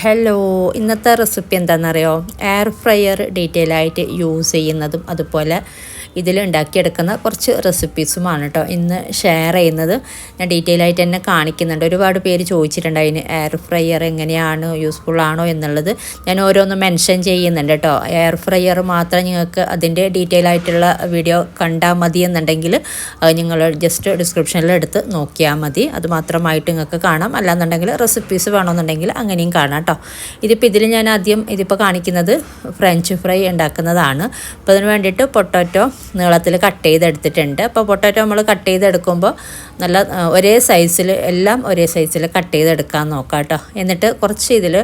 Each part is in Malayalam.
ഹലോ ഇന്നത്തെ റെസിപ്പി എന്താണെന്നറിയോ? എയർ ഫ്രയർ ഡീറ്റെയിൽ ആയിട്ട് യൂസ് ചെയ്യുന്നതും അതുപോലെ ഇതിൽ ഉണ്ടാക്കിയെടുക്കുന്ന കുറച്ച് റെസിപ്പീസുമാണ് കേട്ടോ ഇന്ന് ഷെയർ ചെയ്യുന്നത്. ഞാൻ ഡീറ്റെയിൽ ആയിട്ട് തന്നെ കാണിക്കുന്നുണ്ട്. ഒരുപാട് പേര് ചോദിച്ചിട്ടുണ്ട് അതിന് എയർ ഫ്രയർ എങ്ങനെയാണ് യൂസ്ഫുൾ ആണോ എന്നുള്ളത്. ഞാൻ ഓരോന്ന് മെൻഷൻ ചെയ്യുന്നുണ്ട് കേട്ടോ എയർ ഫ്രയർ മാത്രം നിങ്ങൾക്ക് അതിന്റെ ഡീറ്റെയിൽ ആയിട്ടുള്ള വീഡിയോ കണ്ടാൽ മതി എന്നുണ്ടെങ്കിൽ അത് നിങ്ങൾ ജസ്റ്റ് ഡിസ്ക്രിപ്ഷനിൽ എടുത്ത് നോക്കിയാൽ മതി. അത് മാത്രമായിട്ട് നിങ്ങൾക്ക് കാണാം. അല്ലാന്നുണ്ടെങ്കിൽ റെസിപ്പീസ് വേണമെന്നുണ്ടെങ്കിൽ അങ്ങനെയും കാണാം കേട്ടോ ഇതിപ്പോൾ ഇതിൽ ഞാൻ ആദ്യം ഇതിപ്പോൾ കാണിക്കുന്നത് ഫ്രഞ്ച് ഫ്രൈ ഉണ്ടാക്കുന്നതാണ്. അപ്പോൾ അതിന് വേണ്ടിയിട്ട് പൊട്ടാറ്റോ നീളത്തിൽ കട്ട് ചെയ്തെടുത്തിട്ടുണ്ട്. അപ്പോൾ പൊട്ടാറ്റോ നമ്മൾ കട്ട് ചെയ്തെടുക്കുമ്പോൾ നല്ല ഒരേ സൈസിൽ എല്ലാം ഒരേ സൈസിൽ കട്ട് ചെയ്തെടുക്കാൻ നോക്കാം കേട്ടോ. എന്നിട്ട് കുറച്ച് ഇതിൽ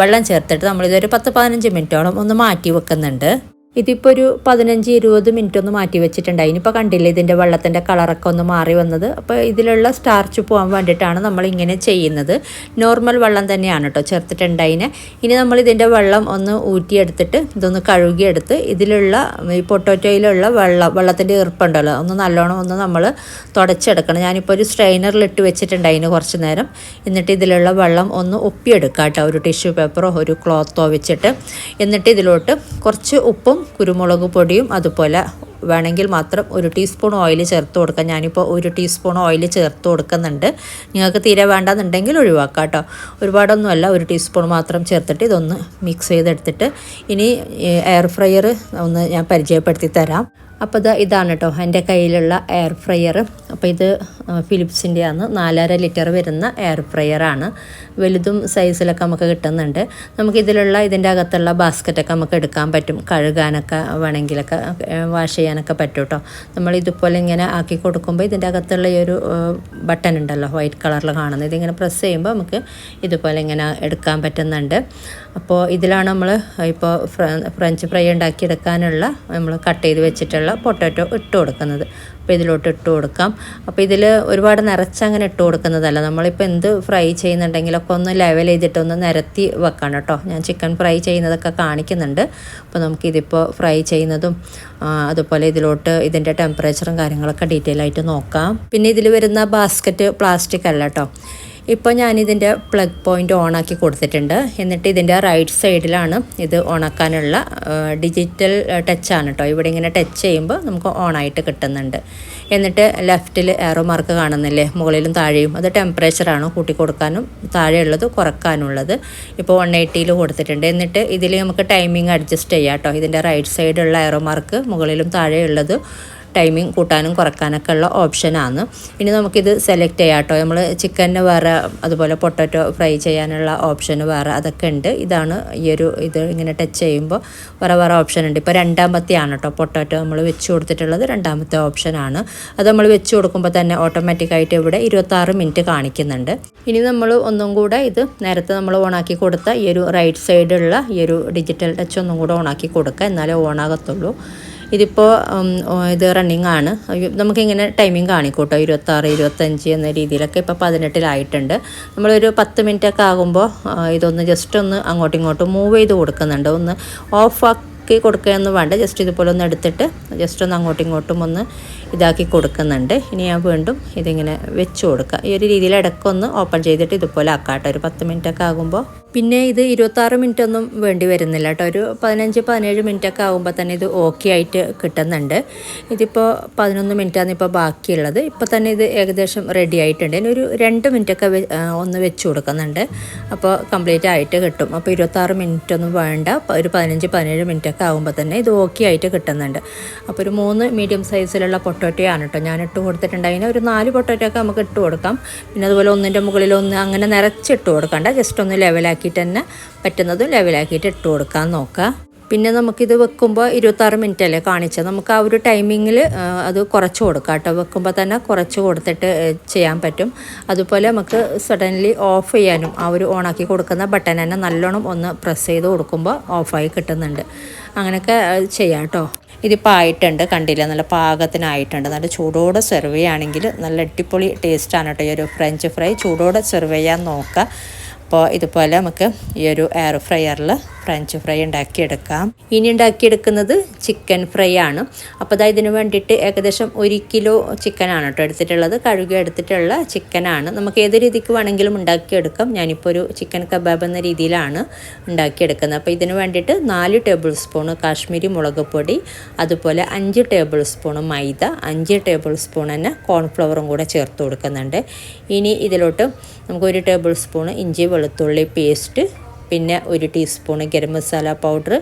വെള്ളം ചേർത്തിട്ട് നമ്മളിതൊരു പത്ത് പതിനഞ്ച് മിനിറ്റോളം ഒന്ന് മാറ്റി വെക്കുന്നുണ്ട്. ഇതിപ്പോൾ ഒരു പതിനഞ്ച് ഇരുപത് മിനിറ്റ് ഒന്ന് മാറ്റി വെച്ചിട്ടുണ്ട്. ഇനിയിപ്പോൾ കണ്ടില്ലേ ഇതിന്റെ വെള്ളത്തിന്റെ കളറൊക്കെ ഒന്ന് മാറി വന്നത്. അപ്പോൾ ഇതിലുള്ള സ്റ്റാർച്ച് പോകാൻ വേണ്ടിയിട്ടാണ് നമ്മൾ ഇങ്ങനെ ചെയ്യുന്നത്. നോർമൽ വെള്ളം തന്നെയാണ് കേട്ടോ ചേർത്തിട്ടുണ്ടായിന് ഇനി നമ്മൾ ഇതിന്റെ വെള്ളം ഒന്ന് ഊറ്റിയെടുത്തിട്ട് ഇതൊന്ന് കഴുകിയെടുത്ത് ഇതിലുള്ള ഈ പൊട്ടോറ്റോയിലുള്ള വെള്ളം വെള്ളത്തിന്റെ ഈർപ്പുണ്ടല്ലോ ഒന്ന് നല്ലോണം ഒന്ന് നമ്മൾ തുടച്ചെടുക്കണം. ഞാനിപ്പോൾ ഒരു സ്ട്രെയിനറിലിട്ട് വെച്ചിട്ടുണ്ടായിന് കുറച്ച് നേരം. എന്നിട്ട് ഇതിലുള്ള വെള്ളം ഒന്ന് ഒപ്പിയെടുക്കാം കേട്ടോ. ഒരു ടിഷ്യൂ പേപ്പറോ ഒരു ക്ലോത്തോ വെച്ചിട്ട്. എന്നിട്ട് ഇതിലോട്ട് കുറച്ച് ഉപ്പും കുരുമുളക് പൊടിയും അതുപോലെ വേണമെങ്കിൽ മാത്രം ഒരു ടീസ്പൂൺ ഓയിൽ ചേർത്ത് കൊടുക്കാം. ഞാനിപ്പോൾ ഒരു ടീസ്പൂൺ ഓയിൽ ചേർത്ത് കൊടുക്കുന്നുണ്ട്. നിങ്ങൾക്ക് തീരെ വേണ്ടെന്നുണ്ടെങ്കിൽ ഒഴിവാക്കാം കേട്ടോ. ഒരുപാടൊന്നുമല്ല ഒരു ടീസ്പൂൺ മാത്രം ചേർത്തിട്ട് ഇതൊന്ന് മിക്സ് ചെയ്തെടുത്തിട്ട് ഇനി എയർ ഫ്രയർ ഒന്ന് ഞാൻ പരിചയപ്പെടുത്തി തരാം. അപ്പോൾ ഇത് ഇതാണ് കേട്ടോ എന്റെ കയ്യിലുള്ള എയർ ഫ്രയർ അപ്പോൾ ഇത് ഫിലിപ്സിന്റെ ആണ് നാലര ലിറ്റർ വരുന്ന എയർ ഫ്രയറാണ് വലുതും സൈസിലൊക്കെ നമുക്ക് കിട്ടുന്നുണ്ട്. നമുക്ക് ഇതിലുള്ള ഇതിന്റെ അകത്തുള്ള ബാസ്ക്കറ്റൊക്കെ നമുക്ക് എടുക്കാൻ പറ്റും. കഴുകാനൊക്കെ വേണമെങ്കിലൊക്കെ വാഷ് ചെയ്യാനൊക്കെ പറ്റും കേട്ടോ നമ്മൾ ഇതുപോലെ ഇങ്ങനെ ആക്കി കൊടുക്കുമ്പോൾ ഇതിന്റെ അകത്തുള്ള ഈ ഒരു ബട്ടൺ ഉണ്ടല്ലോ വൈറ്റ് കളറിൽ കാണുന്നത് ഇതിങ്ങനെ പ്രസ് ചെയ്യുമ്പോൾ നമുക്ക് ഇതുപോലെ ഇങ്ങനെ എടുക്കാൻ പറ്റുന്നുണ്ട്. അപ്പോൾ ഇതിലാണ് നമ്മൾ ഇപ്പോൾ ഫ്രഞ്ച് ഫ്രൈ ഉണ്ടാക്കിയെടുക്കാനുള്ള നമ്മൾ കട്ട് ചെയ്ത് വെച്ചിട്ടുള്ള പൊട്ടാറ്റോ ഇട്ട് കൊടുക്കുന്നത്. അപ്പോൾ ഇതിലോട്ട് ഇട്ട് കൊടുക്കാം. അപ്പോൾ ഇതിൽ ഒരുപാട് നിറച്ചങ്ങനെ ഇട്ട് കൊടുക്കുന്നതല്ല. നമ്മളിപ്പോൾ എന്ത് ഫ്രൈ ചെയ്യുന്നുണ്ടെങ്കിലൊക്കെ ഒന്ന് ലെവൽ ചെയ്തിട്ട് ഒന്ന് നിരത്തി വെക്കണം കേട്ടോ. ഞാൻ ചിക്കൻ ഫ്രൈ ചെയ്യുന്നതൊക്കെ കാണിക്കുന്നുണ്ട്. അപ്പോൾ നമുക്കിതിപ്പോൾ ഫ്രൈ ചെയ്യുന്നതും അതുപോലെ ഇതിലോട്ട് ഇതിന്റെ ടെമ്പറേച്ചറും കാര്യങ്ങളൊക്കെ ഡീറ്റെയിൽ ആയിട്ട് നോക്കാം. പിന്നെ ഇതിൽ വരുന്ന ബാസ്ക്കറ്റ് പ്ലാസ്റ്റിക് അല്ല കേട്ടോ. ഇപ്പോൾ ഞാനിതിന്റെ പ്ലഗ് പോയിന്റ് ഓണാക്കി കൊടുത്തിട്ടുണ്ട്. എന്നിട്ട് ഇതിന്റെ റൈറ്റ് സൈഡിലാണ് ഇത് ഓണാക്കാനുള്ള ഡിജിറ്റൽ ടച്ചാണ് കേട്ടോ ഇവിടെ ഇങ്ങനെ ടച്ച് ചെയ്യുമ്പോൾ നമുക്ക് ഓണായിട്ട് കിട്ടുന്നുണ്ട്. എന്നിട്ട് ലെഫ്റ്റിൽ എയറോ മാർക്ക് കാണുന്നില്ലേ? മുകളിലും താഴെയും. അത് ടെമ്പറേച്ചറാണ് കൂട്ടി കൊടുക്കാനും താഴെയുള്ളത് കുറക്കാനുള്ളത്. ഇപ്പോൾ വൺ എയ്റ്റിയിൽ കൊടുത്തിട്ടുണ്ട്. എന്നിട്ട് ഇതിൽ നമുക്ക് ടൈമിംഗ് അഡ്ജസ്റ്റ് ചെയ്യാം കേട്ടോ ഇതിന്റെ റൈറ്റ് സൈഡുള്ള എയറോ മാർക്ക് മുകളിലും താഴെയുള്ളത് ടൈമിംഗ് കൂട്ടാനും കുറക്കാനൊക്കെ ഉള്ള ഓപ്ഷനാണ് ഇനി നമുക്കിത് സെലക്ട് ചെയ്യാം കേട്ടോ നമ്മൾ ചിക്കന് വേറെ അതുപോലെ പൊട്ടറ്റോ ഫ്രൈ ചെയ്യാനുള്ള ഓപ്ഷൻ വേറെ അതൊക്കെ ഉണ്ട്. ഇതാണ് ഈ ഒരു ഇത് ഇങ്ങനെ ടച്ച് ചെയ്യുമ്പോൾ വേറെ വേറെ ഓപ്ഷൻ ഉണ്ട്. ഇപ്പോൾ രണ്ടാമത്തെയാണ് കേട്ടോ പൊട്ടറ്റോ നമ്മൾ വെച്ച് കൊടുത്തിട്ടുള്ളത് രണ്ടാമത്തെ ഓപ്ഷനാണ് അത് നമ്മൾ വെച്ച് കൊടുക്കുമ്പോൾ തന്നെ ഓട്ടോമാറ്റിക്കായിട്ട് ഇവിടെ ഇരുപത്താറ് മിനിറ്റ് കാണിക്കുന്നുണ്ട്. ഇനി നമ്മൾ ഒന്നും കൂടെ ഇത് നേരത്തെ നമ്മൾ ഓണാക്കി കൊടുത്ത ഈ ഒരു റൈറ്റ് സൈഡുള്ള ഈ ഒരു ഡിജിറ്റൽ ടച്ച് ഒന്നും കൂടെ ഓണാക്കി കൊടുക്കുക. എന്നാലേ ഓണാകത്തുള്ളൂ ഇതിപ്പോൾ ഇത് റണ്ണിങ് ആണ്. നമുക്കിങ്ങനെ ടൈമിംഗ് കാണിക്കൂട്ടോ. ഇരുപത്താറ് ഇരുപത്തഞ്ച് എന്ന രീതിയിലൊക്കെ ഇപ്പോൾ പതിനെട്ടിലായിട്ടുണ്ട്. നമ്മളൊരു പത്ത് മിനിറ്റ് ഒക്കെ ആകുമ്പോൾ ഇതൊന്ന് ജസ്റ്റ് ഒന്ന് അങ്ങോട്ടും ഇങ്ങോട്ടും മൂവ് ചെയ്ത് കൊടുക്കുന്നുണ്ട്. ഒന്ന് ഓഫ് ആക്കി കൊടുക്കുകയൊന്നും വേണ്ട. ജസ്റ്റ് ഇതുപോലെ ഒന്ന് എടുത്തിട്ട് ജസ്റ്റ് ഒന്ന് അങ്ങോട്ടും ഇങ്ങോട്ടും ഒന്ന് ഇതാക്കി കൊടുക്കുന്നുണ്ട്. ഇനി ഞാൻ വീണ്ടും ഇതിങ്ങനെ വെച്ച് കൊടുക്കുക ഈ ഒരു രീതിയിൽ ഇടയ്ക്കൊന്ന് ഓപ്പൺ ചെയ്തിട്ട് ഇതുപോലെ ആക്കാട്ടോ. ഒരു പത്ത് മിനിറ്റ് ഒക്കെ ആകുമ്പോൾ പിന്നെ ഇത് ഇരുപത്താറ് മിനിറ്റ് ഒന്നും വേണ്ടി വരുന്നില്ല കേട്ടോ. ഒരു പതിനഞ്ച് പതിനേഴ് മിനിറ്റ് ഒക്കെ ആകുമ്പോൾ തന്നെ ഇത് ഓക്കെ ആയിട്ട് കിട്ടുന്നുണ്ട്. ഇതിപ്പോൾ പതിനൊന്ന് മിനിറ്റാണ് ഇപ്പോൾ ബാക്കിയുള്ളത്. ഇപ്പോൾ തന്നെ ഇത് ഏകദേശം റെഡി ആയിട്ടുണ്ട്. ഇനി ഒരു രണ്ട് മിനിറ്റൊക്കെ ഒന്ന് വെച്ച് കൊടുക്കുന്നുണ്ട്. അപ്പോൾ കംപ്ലീറ്റ് ആയിട്ട് കിട്ടും. അപ്പോൾ ഇരുപത്താറ് മിനിറ്റ് ഒന്നും വേണ്ട. ഒരു പതിനഞ്ച് പതിനേഴ് മിനിറ്റ് ഒക്കെ ആകുമ്പോൾ തന്നെ ഇത് ഓക്കെ ആയിട്ട് കിട്ടുന്നുണ്ട്. അപ്പോൾ ഒരു മൂന്ന് മീഡിയം സൈസിലുള്ള പൊട്ടോറ്റോയാണ് കേട്ടോ ഞാൻ ഇട്ട് കൊടുത്തിട്ടുണ്ട്. അതിന് ഒരു നാല് പൊട്ടോറ്റോ ഒക്കെ നമുക്ക് ഇട്ട് കൊടുക്കാം. പിന്നെ അതുപോലെ ഒന്നിന്റെ മുകളിൽ ഒന്ന് അങ്ങനെ നിറച്ചിട്ട് കൊടുക്കണ്ട. ജസ്റ്റ് ഒന്ന് ലെവലാക്കിയിട്ട് തന്നെ പറ്റുന്നതും ലെവലാക്കിയിട്ട് ഇട്ട് കൊടുക്കാൻ നോക്കുക പിന്നെ നമുക്കിത് വെക്കുമ്പോൾ ഇരുപത്താറ് മിനിറ്റ് അല്ലേ കാണിച്ചത്. നമുക്ക് ആ ഒരു ടൈമിങ്ങിൽ അത് കുറച്ച് കൊടുക്കാം കേട്ടോ. വെക്കുമ്പോൾ തന്നെ കുറച്ച് കൊടുത്തിട്ട് ചെയ്യാൻ പറ്റും. അതുപോലെ നമുക്ക് സഡൻലി ഓഫ് ചെയ്യാനും ആ ഒരു ഓണാക്കി കൊടുക്കുന്ന ബട്ടൺ തന്നെ നല്ലോണം ഒന്ന് പ്രസ് ചെയ്ത് കൊടുക്കുമ്പോൾ ഓഫായി കിട്ടുന്നുണ്ട്. അങ്ങനെയൊക്കെ ചെയ്യാം കേട്ടോ. ഇതിപ്പോൾ ആയിട്ടുണ്ട് കണ്ടില്ല? നല്ല പാകത്തിനായിട്ടുണ്ട്. നല്ല ചൂടോടെ സെർവ് ചെയ്യുകയാണെങ്കിൽ നല്ല അടിപൊളി ടേസ്റ്റാണ് കേട്ടോ ഈ ഒരു ഫ്രഞ്ച് ഫ്രൈ ചൂടോടെ സെർവ് ചെയ്യാൻ നോക്കുക അപ്പോൾ ഇതുപോലെ നമുക്ക് ഈ ഒരു എയർ ഫ്രയറിൽ ഫ്രഞ്ച് ഫ്രൈ ഉണ്ടാക്കിയെടുക്കാം. ഇനി ഉണ്ടാക്കിയെടുക്കുന്നത് ചിക്കൻ ഫ്രൈ ആണ്. അപ്പോൾ അതായത് ഇതിന് വേണ്ടിയിട്ട് ഏകദേശം ഒരു കിലോ ചിക്കനാണ് കേട്ടോ എടുത്തിട്ടുള്ളത്. കഴുകി എടുത്തിട്ടുള്ള ചിക്കനാണ് നമുക്ക് ഏത് രീതിക്ക് വേണമെങ്കിലും ഉണ്ടാക്കിയെടുക്കാം. ഞാനിപ്പോൾ ഒരു ചിക്കൻ കബാബ് എന്ന രീതിയിലാണ് ഉണ്ടാക്കിയെടുക്കുന്നത്. അപ്പോൾ ഇതിന് വേണ്ടിയിട്ട് നാല് ടേബിൾ സ്പൂൺ കാശ്മീരി മുളക് പൊടി അതുപോലെ അഞ്ച് ടേബിൾ സ്പൂൺ മൈദ അഞ്ച് ടേബിൾ സ്പൂൺ തന്നെ കോൺഫ്ലവറും കൂടെ ചേർത്ത് കൊടുക്കുന്നുണ്ട്. ഇനി ഇതിലോട്ട് നമുക്ക് ഒരു ടേബിൾ സ്പൂൺ ഇഞ്ചി വെളുത്തുള്ളി പേസ്റ്റ് പിന്നെ ഒരു ടീസ്പൂൺ ഗരം മസാല പൗഡർ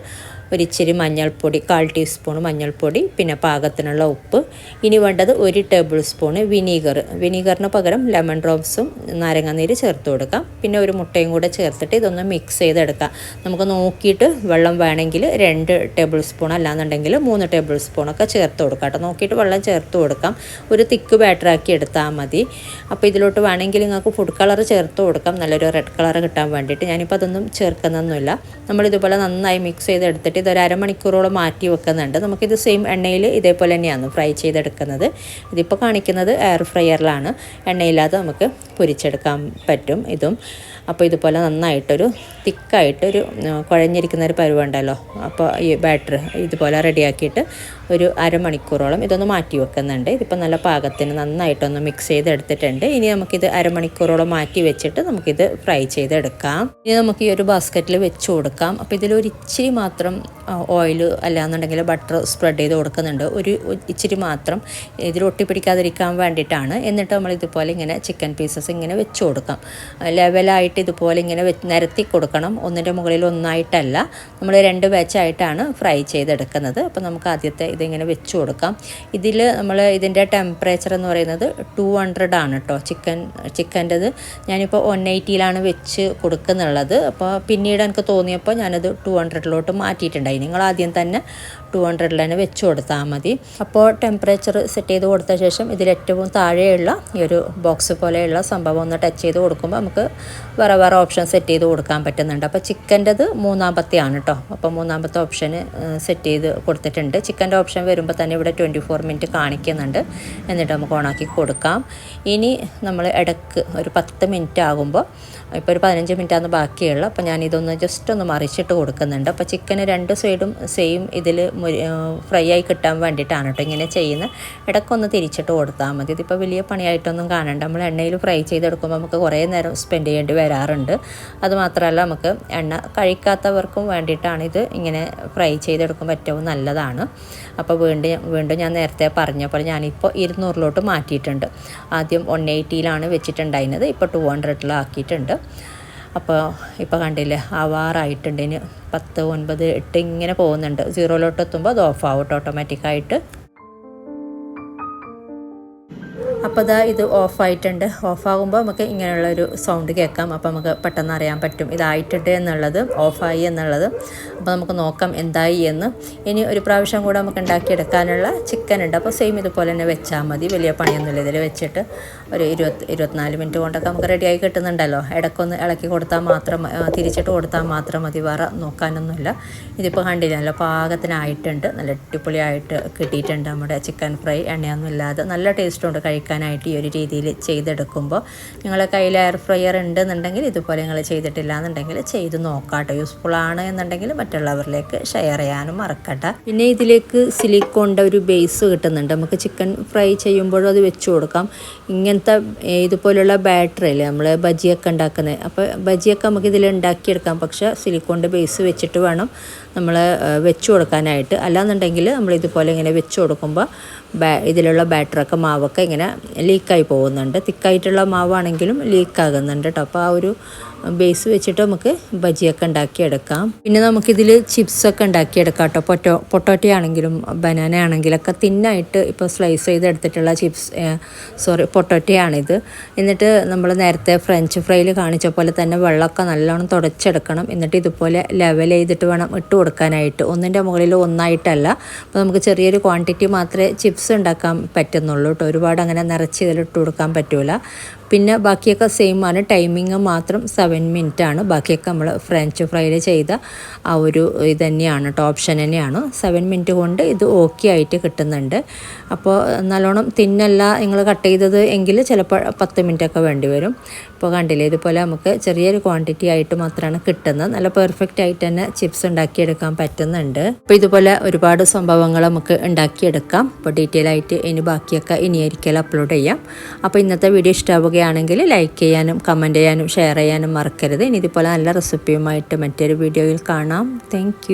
ഒരിച്ചിരി മഞ്ഞൾപ്പൊടി കാൽ ടീസ്പൂൺ മഞ്ഞൾപ്പൊടി പിന്നെ പാകത്തിനുള്ള ഉപ്പ്. ഇനി വേണ്ടത് ഒരു ടേബിൾ സ്പൂൺ വിനീഗർ. വിനീഗറിന് പകരം ലെമൺ ഡ്രോപ്സും നാരങ്ങാനീര് ചേർത്ത് കൊടുക്കാം. പിന്നെ ഒരു മുട്ടയും കൂടെ ചേർത്തിട്ട് ഇതൊന്ന് മിക്സ് ചെയ്തെടുക്കാം. നമുക്ക് നോക്കിയിട്ട് വെള്ളം വേണമെങ്കിൽ രണ്ട് ടേബിൾ സ്പൂൺ അല്ലാന്നുണ്ടെങ്കിൽ മൂന്ന് ടേബിൾ സ്പൂണൊക്കെ ചേർത്ത് കൊടുക്കാം കേട്ടോ. നോക്കിയിട്ട് വെള്ളം ചേർത്ത് കൊടുക്കാം. ഒരു തിക്ക് ബാറ്ററാക്കി എടുത്താൽ മതി. അപ്പോൾ ഇതിലോട്ട് വേണമെങ്കിൽ നിങ്ങൾക്ക് ഫുഡ് കളർ ചേർത്ത് കൊടുക്കാം. നല്ലൊരു റെഡ് കളർ കിട്ടാൻ വേണ്ടിയിട്ട്. ഞാനിപ്പോൾ അതൊന്നും ചേർക്കുന്നൊന്നുമില്ല. നമ്മളിതുപോലെ നന്നായി മിക്സ് ചെയ്തെടുത്തിട്ട് വെച്ചിട്ട് ഇതൊരു അരമണിക്കൂറോളം മാറ്റി വെക്കുന്നുണ്ട്. നമുക്കിത് സെയിം എണ്ണയിൽ ഇതേപോലെ തന്നെയാണ് ഫ്രൈ ചെയ്തെടുക്കുന്നത്. ഇതിപ്പോൾ കാണിക്കുന്നത് എയർ ഫ്രയറിലാണ് എണ്ണയില്ലാതെ നമുക്ക് പൊരിച്ചെടുക്കാൻ പറ്റും ഇതും. അപ്പോൾ ഇതുപോലെ നന്നായിട്ടൊരു തിക്കായിട്ടൊരു കുഴഞ്ഞിരിക്കുന്ന ഒരു പരുവുണ്ടല്ലോ അപ്പോൾ ഈ ബാറ്റർ ഇതുപോലെ റെഡിയാക്കിയിട്ട് ഒരു അരമണിക്കൂറോളം ഇതൊന്ന് മാറ്റി വെക്കുന്നുണ്ട്. ഇതിപ്പോൾ നല്ല പാകത്തിന് നന്നായിട്ടൊന്ന് മിക്സ് ചെയ്തെടുത്തിട്ടുണ്ട്. ഇനി നമുക്കിത് അരമണിക്കൂറോളം മാറ്റി വെച്ചിട്ട് നമുക്കിത് ഫ്രൈ ചെയ്തെടുക്കാം. ഇനി നമുക്ക് ഈ ഒരു ബാസ്ക്കറ്റിൽ വെച്ച് കൊടുക്കാം. അപ്പോൾ ഇതിലൊരിച്ചിരി മാത്രം ഓയിൽ അല്ലാന്നുണ്ടെങ്കിൽ ബട്ടർ സ്പ്രെഡ് ചെയ്ത് കൊടുക്കുന്നുണ്ട്. ഒരു ഇച്ചിരി മാത്രം ഇതിൽ ഒട്ടിപ്പിടിക്കാതിരിക്കാൻ വേണ്ടിയിട്ടാണ്. എന്നിട്ട് നമ്മൾ ഇതുപോലെ ഇങ്ങനെ ചിക്കൻ പീസസ് ഇങ്ങനെ വെച്ച് കൊടുക്കാം. ലെവലായിട്ട് ഇതുപോലെ ഇങ്ങനെ നിരത്തി കൊടുക്കണം. ഒന്നിന്റെ മുകളിൽ ഒന്നായിട്ടല്ല. നമ്മൾ രണ്ട് ബാച്ചായിട്ടാണ് ഫ്രൈ ചെയ്തെടുക്കുന്നത്. അപ്പോൾ നമുക്ക് ആദ്യത്തെ ഇതിങ്ങനെ വെച്ച് കൊടുക്കാം. ഇതിൽ നമ്മൾ ഇതിന്റെ ടെമ്പറേച്ചർ എന്ന് പറയുന്നത് ടു ഹൺഡ്രഡ് ആണ് കേട്ടോ ചിക്കൻ ചിക്കന്റെത് ഞാനിപ്പോൾ വൺ എയ്റ്റിയിലാണ് വെച്ച് കൊടുക്കുന്നുള്ളത്. അപ്പോൾ പിന്നീട് എനിക്ക് തോന്നിയപ്പോൾ ഞാനത് ടു ഹൺഡ്രഡിലോട്ട് മാറ്റിയിട്ടുണ്ടായി നിങ്ങൾ ആദ്യം തന്നെ ടു ഹൺഡ്രഡിൽ തന്നെ വെച്ച് കൊടുത്താൽ മതി. അപ്പോൾ ടെമ്പറേച്ചർ സെറ്റ് ചെയ്ത് കൊടുത്ത ശേഷം ഇതിൽ ഏറ്റവും താഴെയുള്ള ഈ ഒരു ബോക്സ് പോലെയുള്ള സംഭവം ഒന്ന് ടച്ച് ചെയ്ത് കൊടുക്കുമ്പോൾ നമുക്ക് വേറെ വേറെ ഓപ്ഷൻ സെറ്റ് ചെയ്ത് കൊടുക്കാൻ പറ്റുന്നുണ്ട്. അപ്പോൾ ചിക്കന്റെത് മൂന്നാമത്തെ ആണ് കേട്ടോ അപ്പോൾ മൂന്നാമത്തെ ഓപ്ഷന് സെറ്റ് ചെയ്ത് കൊടുത്തിട്ടുണ്ട്. ചിക്കന്റെ ഓപ്ഷൻ വരുമ്പോൾ തന്നെ ഇവിടെ ട്വന്റി ഫോർ മിനിറ്റ് കാണിക്കുന്നുണ്ട്. എന്നിട്ട് നമുക്ക് ഓണാക്കി കൊടുക്കാം. ഇനി നമ്മൾ ഇടയ്ക്ക് ഒരു പത്ത് മിനിറ്റ് ആകുമ്പോൾ ഇപ്പോൾ ഒരു പതിനഞ്ച് മിനിറ്റാണ് ബാക്കിയുള്ള അപ്പോൾ ഞാൻ ഇതൊന്ന് ജസ്റ്റ് ഒന്ന് മറിച്ചിട്ട് കൊടുക്കുന്നുണ്ട്. അപ്പോൾ ചിക്കന് രണ്ട് സൈഡും സെയിം ഇതിൽ ഫ്രൈ ആയി കിട്ടാൻ വേണ്ടിയിട്ടാണ് കേട്ടോ ഇങ്ങനെ ചെയ്യുന്നത് ഇടയ്ക്കൊന്ന് തിരിച്ചിട്ട് കൊടുത്താൽ മതി. ഇതിപ്പോൾ വലിയ പണിയായിട്ടൊന്നും കാണണ്ട. നമ്മൾ എണ്ണയിൽ ഫ്രൈ ചെയ്തെടുക്കുമ്പോൾ നമുക്ക് കുറേ നേരം സ്പെൻഡ് ചെയ്യേണ്ടി വരാറുണ്ട്. അതുമാത്രമല്ല നമുക്ക് എണ്ണ കഴിക്കാത്തവർക്കും വേണ്ടിയിട്ടാണ് ഇത് ഇങ്ങനെ ഫ്രൈ ചെയ്തെടുക്കുമ്പോൾ ഏറ്റവും നല്ലതാണ്. അപ്പോൾ വീണ്ടും വീണ്ടും ഞാൻ നേരത്തെ പറഞ്ഞ പോലെ ഞാനിപ്പോൾ ഇരുന്നൂറിലോട്ട് മാറ്റിയിട്ടുണ്ട്. ആദ്യം വൺ എയ്റ്റിയിലാണ് വെച്ചിട്ടുണ്ടായിരുന്നത്. ഇപ്പോൾ ടു ഹൺഡ്രഡിലാക്കിയിട്ടുണ്ട് അപ്പോൾ ഇപ്പോൾ കണ്ടില്ലേ ആവാറായിട്ടുണ്ട് ഇനി പത്ത് ഒൻപത് എട്ട് ഇങ്ങനെ പോകുന്നുണ്ട്. സീറോയിലോട്ട് എത്തുമ്പോൾ അത് ഓഫ് ആവും. ഓട്ടോമാറ്റിക്കായിട്ട് അപ്പോൾ ഇതാ ഇത് ഓഫായിട്ടുണ്ട്. ഓഫാകുമ്പോൾ നമുക്ക് ഇങ്ങനെയുള്ളൊരു സൗണ്ട് കേൾക്കാം. അപ്പോൾ നമുക്ക് പെട്ടെന്ന് അറിയാൻ പറ്റും. ഇതായിട്ടുണ്ട് എന്നുള്ളത് ഓഫായി എന്നുള്ളത്. അപ്പോൾ നമുക്ക് നോക്കാം എന്തായി എന്ന്. ഇനി ഒരു പ്രാവശ്യം കൂടെ നമുക്ക് ഉണ്ടാക്കിയെടുക്കാനുള്ള ചിക്കൻ ഉണ്ട്. അപ്പോൾ സെയിം ഇതുപോലെ തന്നെ വെച്ചാൽ മതി. വലിയ പണിയൊന്നുമില്ല. ഇതിൽ വെച്ചിട്ട് ഒരു ഇരുപത്തി ഇരുപത്തിനാല് മിനിറ്റ് കൊണ്ടൊക്കെ നമുക്ക് റെഡിയായി കിട്ടുന്നുണ്ടല്ലോ. ഇടയ്ക്കൊന്ന് ഇളക്കി കൊടുത്താൽ മാത്രം തിരിച്ചിട്ട് കൊടുത്താൽ മാത്രം മതി. വേറെ നോക്കാനൊന്നുമില്ല. ഇതിപ്പോൾ കണ്ടില്ലല്ലോ. പാകത്തിനായിട്ടുണ്ട് നല്ല അടിപൊളിയായിട്ട് കിട്ടിയിട്ടുണ്ട് നമ്മുടെ ചിക്കൻ ഫ്രൈ എണ്ണയൊന്നും ഇല്ലാതെ നല്ല ടേസ്റ്റുണ്ട് കഴിക്കാനായിട്ട് ഈ ഒരു രീതിയിൽ ചെയ്തെടുക്കുമ്പോൾ നിങ്ങളെ കയ്യിൽ എയർ ഫ്രയർ ഉണ്ട് എന്നുണ്ടെങ്കിൽ ഇതുപോലെ നിങ്ങൾ ചെയ്തിട്ടില്ല എന്നുണ്ടെങ്കിൽ ചെയ്ത് നോക്കാട്ടോ യൂസ്ഫുൾ ആണ് എന്നുണ്ടെങ്കിൽ മറ്റുള്ളവരിലേക്ക് ഷെയർ ചെയ്യാനും മറക്കട്ടെ പിന്നെ ഇതിലേക്ക് സിലിക്കോണിന്റെ ഒരു ബേസ് കിട്ടുന്നുണ്ട്. നമുക്ക് ചിക്കൻ ഫ്രൈ ചെയ്യുമ്പോഴും അത് വെച്ച് കൊടുക്കാം. ഇങ്ങനത്തെ ഇതുപോലുള്ള ബാറ്ററി അല്ലേ നമ്മൾ ബജിയൊക്കെ ഉണ്ടാക്കുന്നത് അപ്പോൾ ബജിയൊക്കെ നമുക്ക് ഇതിൽ ഉണ്ടാക്കിയെടുക്കാം. പക്ഷേ സിലിക്കോണിന്റെ ബേസ് വെച്ചിട്ട് വേണം നമ്മൾ വെച്ച് കൊടുക്കാനായിട്ട്. അല്ലാന്നുണ്ടെങ്കിൽ നമ്മൾ ഇതുപോലെ ഇങ്ങനെ വെച്ച് കൊടുക്കുമ്പോൾ ബാ ഇതിലുള്ള ബാറ്ററൊക്കെ മാവൊക്കെ ഇങ്ങനെ ലീക്കായി പോകുന്നുണ്ട്. തിക്കായിട്ടുള്ള മാവാണെങ്കിലും ലീക്കാകുന്നുണ്ട് കേട്ടോ അപ്പോൾ ആ ഒരു ബേസ് വെച്ചിട്ട് നമുക്ക് ബജിയൊക്കെ ഉണ്ടാക്കിയെടുക്കാം. പിന്നെ നമുക്കിതിൽ ചിപ്സൊക്കെ ഉണ്ടാക്കിയെടുക്കാം കേട്ടോ പൊറ്റോ പൊട്ടോറ്റോ ആണെങ്കിലും ബനാന ആണെങ്കിലൊക്കെ തിന്നായിട്ട് ഇപ്പോൾ സ്ലൈസ് ചെയ്തെടുത്തിട്ടുള്ള ചിപ്സ് സോറി പൊട്ടോറ്റോ ആണിത് എന്നിട്ട് നമ്മൾ നേരത്തെ ഫ്രഞ്ച് ഫ്രൈയിൽ കാണിച്ച പോലെ തന്നെ വെള്ളമൊക്കെ നല്ലോണം തുടച്ചെടുക്കണം. എന്നിട്ട് ഇതുപോലെ ലെവൽ ചെയ്തിട്ട് വേണം ഇട്ട് കൊടുക്കാനായിട്ട്. ഒന്നിന്റെ മുകളിൽ ഒന്നായിട്ടല്ല. അപ്പോൾ നമുക്ക് ചെറിയൊരു ക്വാണ്ടിറ്റി മാത്രമേ ചിപ്സ് ഉണ്ടാക്കാൻ പറ്റുന്നുള്ളൂ കേട്ടോ. ഒരുപാട് അങ്ങനെ നിറച്ച് ഇതിലിട്ട് കൊടുക്കാൻ പറ്റില്ല പിന്നെ ബാക്കിയൊക്കെ സെയിം ആണ്. ടൈമിങ് മാത്രം സെവൻ മിനിറ്റ് ആണ്. ബാക്കിയൊക്കെ നമ്മൾ ഫ്രഞ്ച് ഫ്രൈയിൽ ചെയ്ത ആ ഒരു ഇത് തന്നെയാണ്. കേട്ടോ ഓപ്ഷൻ തന്നെയാണ്. സെവൻ മിനിറ്റ് കൊണ്ട് ഇത് ഓക്കെ ആയിട്ട് കിട്ടുന്നുണ്ട്. അപ്പോൾ നല്ലോണം തിന്നല്ല നിങ്ങൾ കട്ട് ചെയ്തത് എങ്കിൽ ചിലപ്പോൾ പത്ത് മിനിറ്റൊക്കെ വേണ്ടി വരും. ഇപ്പോൾ കണ്ടില്ലേ ഇതുപോലെ നമുക്ക് ചെറിയൊരു ക്വാണ്ടിറ്റി ആയിട്ട് മാത്രമാണ് കിട്ടുന്നത്. നല്ല പെർഫെക്റ്റ് ആയിട്ട് തന്നെ ചിപ്സ് ഉണ്ടാക്കിയെടുക്കാൻ പറ്റുന്നുണ്ട്. അപ്പോൾ ഇതുപോലെ ഒരുപാട് സംഭവങ്ങൾ നമുക്ക് ഉണ്ടാക്കിയെടുക്കാം. അപ്പോൾ ഡീറ്റെയിൽ ആയിട്ട് ഇനി ബാക്കിയൊക്കെ ഇനി അപ്ലോഡ് ചെയ്യാം. അപ്പോൾ ഇന്നത്തെ വീഡിയോ ഇഷ്ടമാവുകയാണെങ്കിൽ ലൈക്ക് ചെയ്യാനും കമന്റ് ചെയ്യാനും ഷെയർ ചെയ്യാനും മറക്കരുത്. ഇനി ഇതുപോലെ നല്ല റെസിപ്പിയുമായിട്ട് മറ്റൊരു വീഡിയോയിൽ കാണാം. താങ്ക്